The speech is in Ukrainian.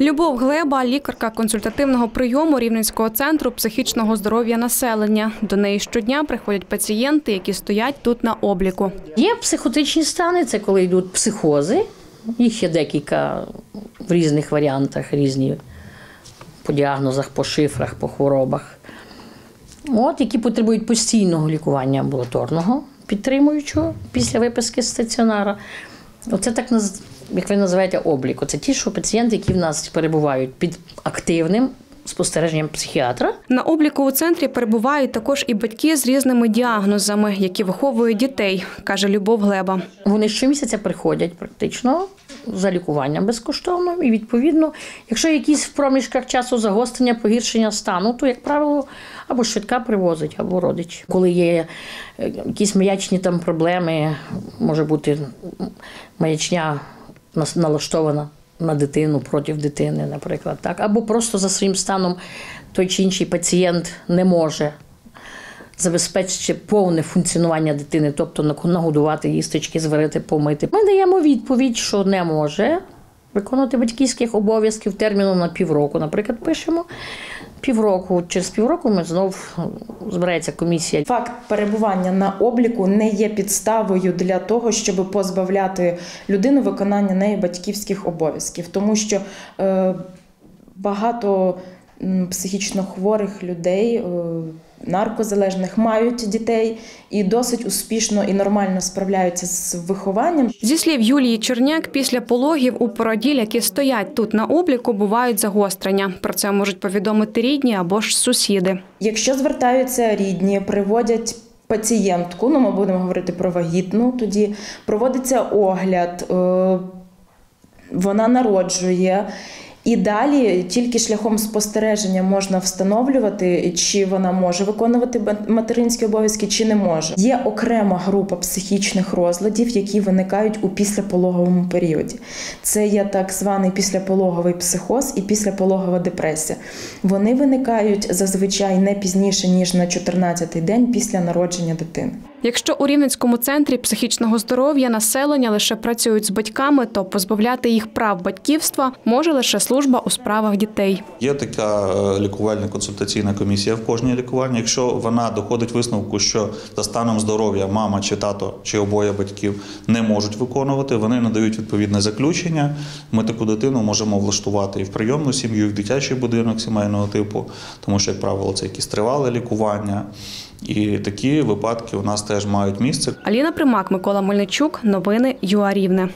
Любов Глеба, лікарка консультативного прийому Рівненського центру психічного здоров'я населення. До неї щодня приходять пацієнти, які стоять тут на обліку. Є психотичні стани, це коли йдуть психози. Їх є декілька в різних варіантах, різні по діагнозах, по шифрах, по хворобах. От, які потребують постійного лікування амбулаторного, підтримуючого після виписки стаціонара. Оце так, наз- як ви називаєте, облік. Це ті, що пацієнти, які в нас перебувають під активним спостереженням психіатра. На обліку у центрі перебувають також і батьки з різними діагнозами, які виховують дітей, каже Любов Глеба. Вони щомісяця приходять практично за лікуванням безкоштовно. І відповідно, якщо якісь в проміжках часу загострення, погіршення стану, то, як правило, або швидка привозить, або родич. Коли є е, якісь маячні там проблеми, може бути маячня налаштована на дитину проти дитини, наприклад, так, або просто за своїм станом той чи інший пацієнт не може забезпечити повне функціонування дитини, тобто нагодувати їсточки, зварити, помити. Ми даємо відповідь, що не може виконувати батьківських обов'язків терміном на півроку. Наприклад, пишемо півроку. Через півроку ми знов збирається комісія. Факт перебування на обліку не є підставою для того, щоб позбавляти людину виконання неї батьківських обов'язків, тому що е, багато психічно хворих людей. Е, Наркозалежних мають дітей і досить успішно і нормально справляються з вихованням. Зі слів Юлії Черняк, після пологів у породіль, які стоять тут на обліку, бувають загострення. Про це можуть повідомити рідні або ж сусіди. Якщо звертаються рідні, приводять пацієнтку, ну ми будемо говорити про вагітну, тоді проводиться огляд, е, вона народжує. І далі тільки шляхом спостереження можна встановлювати, чи вона може виконувати материнські обов'язки, чи не може. Є окрема група психічних розладів, які виникають у післяпологовому періоді. Це є так званий післяпологовий психоз і післяпологова депресія. Вони виникають зазвичай не пізніше ніж на 14-й день після народження дитини. Якщо у Рівненському центрі психічного здоров'я населення лише працюють з батьками, то позбавляти їх прав батьківства може лише служба у справах дітей. Є така е, лікувальна консультаційна комісія в кожній лікуванні. Якщо вона доходить висновку, що за станом здоров'я мама чи тато чи обоє батьків не можуть виконувати, вони надають відповідне заключення. Ми таку дитину можемо влаштувати і в прийомну сім'ю, і в дитячий будинок сімейного типу, тому що, як правило, це якісь тривале лікування. І такі випадки у нас теж мають місце. Аліна Примак, Микола Мельничук. Новини ЮА Рівне.